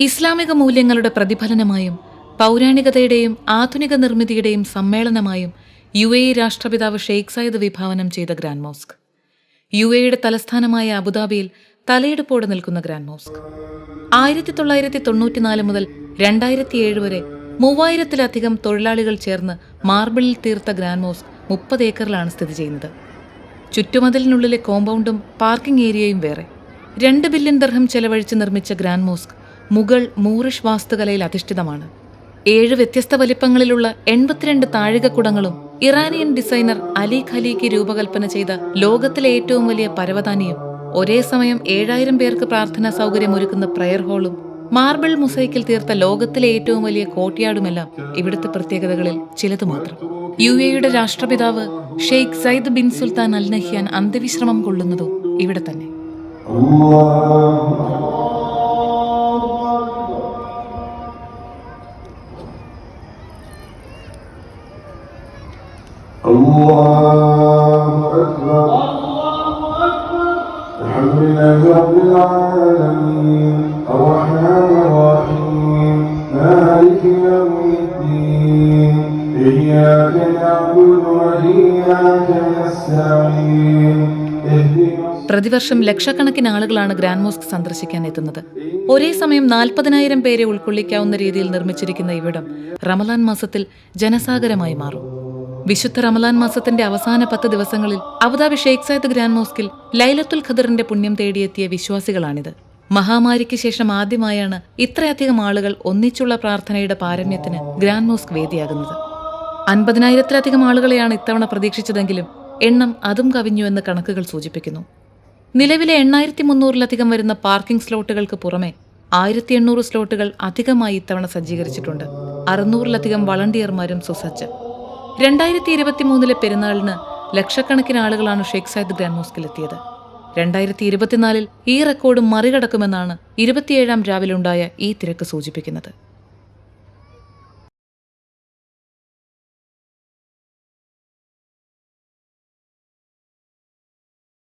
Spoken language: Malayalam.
ഇസ്ലാമിക മൂല്യങ്ങളുടെ പ്രതിഫലനമായും പൗരാണികതയുടെയും ആധുനിക നിർമ്മിതിയുടെയും സമ്മേളനമായും യു എ രാഷ്ട്രപിതാവ് ഷെയ്ഖ് സയ്യിദ് വിഭാവനം ചെയ്ത ഗ്രാൻഡ് മോസ്ക്. യു എയുടെ തലസ്ഥാനമായ അബുദാബിയിൽ തലയെടുപ്പോടെ നിൽക്കുന്ന ഗ്രാൻഡ് മോസ്ക്. ആയിരത്തി തൊള്ളായിരത്തി തൊണ്ണൂറ്റിനാല് മുതൽ രണ്ടായിരത്തി ഏഴ് വരെ മൂവായിരത്തിലധികം തൊഴിലാളികൾ ചേർന്ന് മാർബിളിൽ തീർത്ത ഗ്രാൻഡ് മോസ്ക് മുപ്പത് ഏക്കറിലാണ് സ്ഥിതി ചെയ്യുന്നത്. ചുറ്റുമതിലിനുള്ളിലെ കോമ്പൗണ്ടും പാർക്കിംഗ് ഏരിയയും വേറെ. രണ്ട് ബില്യൺ ദർഹം ചെലവഴിച്ച് നിർമ്മിച്ച ഗ്രാൻഡ് മോസ്ക് മുഗൾ മൂറിഷ് വാസ്തുകലയിൽ അധിഷ്ഠിതമാണ്. ഏഴ് വ്യത്യസ്ത വലിപ്പങ്ങളിലുള്ള എൺപത്തിരണ്ട് താഴികക്കുടങ്ങളും ഇറാനിയൻ ഡിസൈനർ അലി ഖലീക്ക് രൂപകൽപ്പന ചെയ്ത ലോകത്തിലെ ഏറ്റവും വലിയ പരവതാനിയും ഒരേ സമയം ഏഴായിരം പേർക്ക് പ്രാർത്ഥനാ സൗകര്യം ഒരുക്കുന്ന പ്രയർ ഹാളും മാർബിൾ മുസൈക്കിൽ തീർത്ത ലോകത്തിലെ ഏറ്റവും വലിയ കോട്ടിയാടുമെല്ലാം ഇവിടുത്തെ പ്രത്യേകതകളിൽ ചിലത് മാത്രം. യു എയുടെ രാഷ്ട്രപിതാവ് Sheikh Zayed bin Sultan Al Nahyan അന്ത്യവിശ്രമം കൊള്ളുന്നതും ഇവിടെ തന്നെ. الله أكبر الحمد لله رب العالمين الرحمن الرحيم مالك يوم الدين إياك نعبد وإياك نستعين اهدنا പ്രതിവർഷം ലക്ഷക്കണക്കിന് ആളുകളാണ് ഗ്രാൻഡ് മോസ്ക് സന്ദർശിക്കാൻ എത്തുന്നത് ഒരേ സമയം നാൽപ്പതിനായിരം പേരെ ഉൾക്കൊള്ളിക്കാവുന്ന രീതിയിൽ നിർമ്മിച്ചിരിക്കുന്ന ഇവിടം റമലാൻ മാസത്തിൽ ജനസാഗരമായി മാറും വിശുദ്ധ റമലാൻ മാസത്തിന്റെ അവസാന പത്ത് ദിവസങ്ങളിൽ Abu Dhabi Sheikh Zayed grand മോസ്കിൽ ലൈലത്തുൽ ഖദറിന്റെ പുണ്യം തേടിയെത്തിയ വിശ്വാസികളാണിത്. മഹാമാരിക്ക് ശേഷം ആദ്യമായാണ് ഇത്രയധികം ആളുകൾ ഒന്നിച്ചുള്ള പ്രാർത്ഥനയുടെ പാരമ്യത്തിന് ഗ്രാൻഡ് മോസ്ക് വേദിയാകുന്നത്. അൻപതിനായിരത്തിലധികം ആളുകളെയാണ് ഇത്തവണ പ്രതീക്ഷിച്ചതെങ്കിലും എണ്ണം അതും കവിഞ്ഞു എന്ന് കണക്കുകൾ സൂചിപ്പിക്കുന്നു. നിലവിലെ എണ്ണായിരത്തി മുന്നൂറിലധികം വരുന്ന പാർക്കിംഗ് സ്ലോട്ടുകൾക്ക് പുറമെ ആയിരത്തി എണ്ണൂറ് സ്ലോട്ടുകൾ അധികമായി ഇത്തവണ സജ്ജീകരിച്ചിട്ടുണ്ട്. അറുന്നൂറിലധികം വളണ്ടിയർമാരും സുസജ്ജം രണ്ടായിരത്തി ഇരുപത്തി മൂന്നിലെ പെരുന്നാളിന് ലക്ഷക്കണക്കിന് ആളുകളാണ് ഷെയ്ഖ് സയ്യിദ് ഗ്രാൻഡ് മോസ്കിലെത്തിയത്. രണ്ടായിരത്തി ഇരുപത്തിനാലിൽ ഈ റെക്കോർഡ് മറികടക്കുമെന്നാണ് ഇരുപത്തിയേഴാം രാവിലുണ്ടായ ഈ തിരക്ക് സൂചിപ്പിക്കുന്നത്.